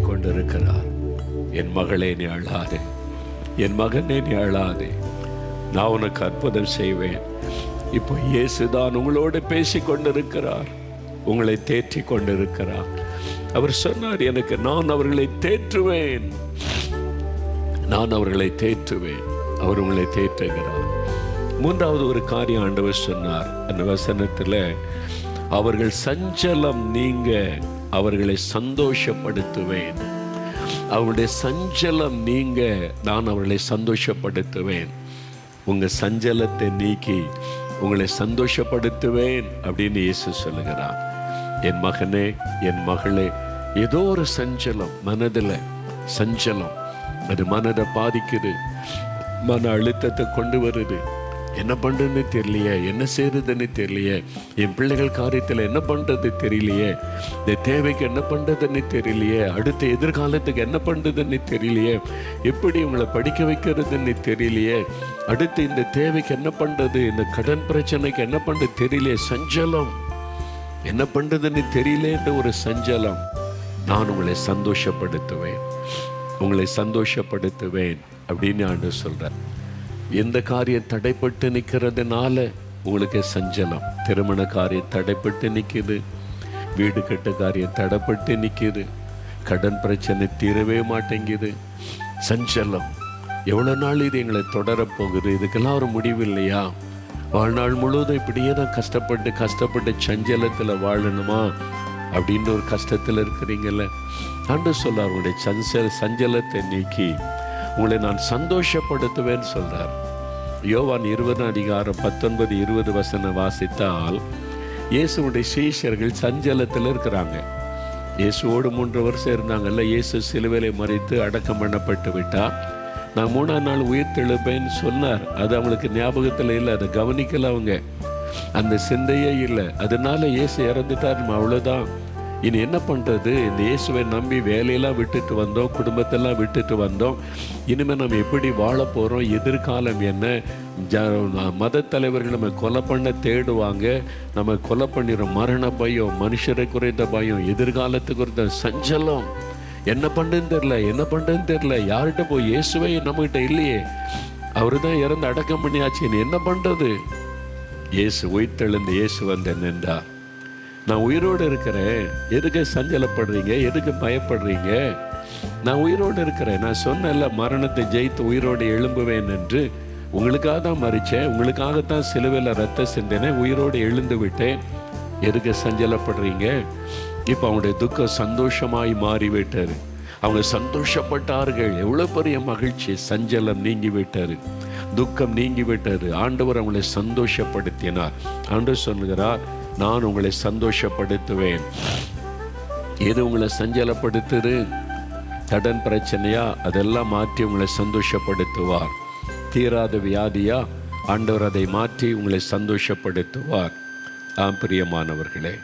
கொண்டிருக்கிறார் என் மகளே நீ அழாதே. என் மகனே நீ அழாதே. நான் உனக்கு அற்புதம் செய்வேன். இப்போ இயேசுதான் உங்களோடு பேசி கொண்டிருக்கிறார் உங்களை தேற்றி கொண்டிருக்கிறார் அவர் சொன்னார் எனக்கு நான் அவர்களை தேற்றுவேன். நான் அவர்களை தேற்றுவேன். அவர் உங்களை தேற்றுகிறார். மூன்றாவது ஒரு காரியம் ஆண்டவர் சொன்னார். அந்த வசனத்தில் அவர்கள் சஞ்சலம் நீங்க அவர்களை சந்தோஷப்படுத்துவேன். அவருடைய சஞ்சலம் நீங்க நான் அவர்களை சந்தோஷப்படுத்துவேன். உங்க சஞ்சலத்தை நீக்கி உங்களை சந்தோஷப்படுத்துவேன் அப்படின்னு இயேசு சொல்லுகிறார். என் மகனே என் மகளே ஏதோ ஒரு சஞ்சலம் மனதில் சஞ்சலம். அது மனதை பாதிக்குது மன அழுத்தத்தை கொண்டு வருது. என்ன பண்ணுறதுன்னு தெரியலையே? என்ன செய்கிறதுன்னு தெரியலையே? என் பிள்ளைகள் காரியத்தில் என்ன பண்ணுறது தெரியலையே? இந்த தேவைக்கு என்ன பண்ணுறதுன்னு தெரியலையே? அடுத்த எதிர்காலத்துக்கு என்ன பண்ணுறதுன்னு தெரியலையே? எப்படி உங்களை படிக்க வைக்கிறதுன்னு தெரியலையே? அடுத்து இந்த தேவைக்கு என்ன பண்ணுறது இந்த கடன் பிரச்சனைக்கு என்ன பண்ணுறது தெரியலையே? சஞ்சலம். என்ன பண்ணுறதுன்னு தெரியலேன்ற ஒரு சஞ்சலம். நான் உங்களை சந்தோஷப்படுத்துவேன். உங்களை சந்தோஷப்படுத்துவேன் அப்படின்னு ஆண்டு சொல்கிறேன் எந்த காரியம் தடைப்பட்டு நிற்கிறதுனால உங்களுக்கு சஞ்சலம். திருமண காரியம் தடைப்பட்டு நிற்கிது. வீடு கட்ட காரியம் தடைப்பட்டு நிற்கிது. கடன் பிரச்சனை தீரவே மாட்டேங்குது. சஞ்சலம். எவ்வளோ நாள் இது எங்களை தொடரப் போகுது? இதுக்கெல்லாம் ஒரு முடிவு இல்லையா? வாழ்நாள் முழுவதும் இப்படியே தான் கஷ்டப்பட்டு கஷ்டப்பட்டு சஞ்சலத்தில் வாழணுமா? அப்படின்னு ஒரு கஷ்டத்தில் இருக்கிறீங்கள ஆண்டு சொல்ல அவருடைய சஞ்சல சஞ்சலத்தை நீக்கி உங்களை நான் சந்தோஷப்படுத்துவேன்னு சொல்கிறார் யோவான் இருபது அதிகாரம் பத்தொன்பது இருபது வசனம் வாசித்தால் இயேசுடைய சீஷர்கள் சஞ்சலத்தில் இருக்கிறாங்க. இயேசுவோடு மூன்று வருஷம் இருந்தாங்கல்ல இயேசு சிலுவிலை மறைத்து அடக்கம் பண்ணப்பட்டு விட்டால் நான் மூணாம் நாள் உயிர் தெழுப்பேன்னு சொன்னார். அது அவங்களுக்கு ஞாபகத்தில் இல்லை அதை கவனிக்கல அவங்க. அந்த சிந்தையே இல்லை. அதனால இயேசு இறந்துட்டார் அவ்வளோதான் இனி என்ன பண்ணுறது இந்த இயேசுவை நம்பி வேலையெல்லாம் விட்டுட்டு வந்தோம் குடும்பத்தெல்லாம் விட்டுட்டு வந்தோம். இனிமேல் நம்ம எப்படி வாழ போகிறோம் எதிர்காலம் என்ன? ஜ மத தலைவர்கள் நம்ம கொலை பண்ண தேடுவாங்க. நம்ம கொலை பண்ணிடுற மரண பயம் மனுஷரை குறைந்த பயம் எதிர்காலத்துக்கு குறித்த சஞ்சலம். என்ன பண்ணுன்னு தெரில என்ன பண்ணுன்னு தெரில யார்கிட்ட போய் இயேசுவே நம்மகிட்ட இல்லையே. அவரு தான் இறந்து அடக்கம் பண்ணியாச்சு. என்ன பண்ணுறது இயேசு உயிர்த்தெழுந்து இயேசு வந்து நின்றார். நான் உயிரோடு இருக்கிறேன். எதுக்கு சஞ்சலப்படுறீங்க? எதுக்கு பயப்படுறீங்க? நான் உயிரோடு இருக்கிறேன். நான் சொன்னேன்ல மரணத்தை ஜெயித்து உயிரோடு எழும்புவேன் என்று. உங்களுக்காக தான் மறிச்சேன் உங்களுக்காகத்தான் சிலுவையில் ரத்த சிந்தினேன் உயிரோடு எழுந்து விட்டேன். எதுக்கு சஞ்சலப்படுறீங்க? இப்போ அவங்களுடைய துக்கம் சந்தோஷமாய் மாறிவிட்டாரு அவங்க சந்தோஷப்பட்டார்கள். எவ்வளோ பெரிய மகிழ்ச்சி. சஞ்சலம் நீங்கிவிட்டார் துக்கம் நீங்கிவிட்டார் ஆண்டவர் அவங்களை சந்தோஷப்படுத்தினார். ஆண்டவர் சொல்கிறார் நான் உங்களை சந்தோஷப்படுத்துவேன். எது உங்களை சஞ்சலப்படுத்துது? கடன் பிரச்சனையா? அதெல்லாம் மாற்றி உங்களை சந்தோஷப்படுத்துவார். தீராத வியாதியா? ஆண்டவர் அதை மாற்றி உங்களை சந்தோஷப்படுத்துவார். ஆம் பிரியமானவர்களே.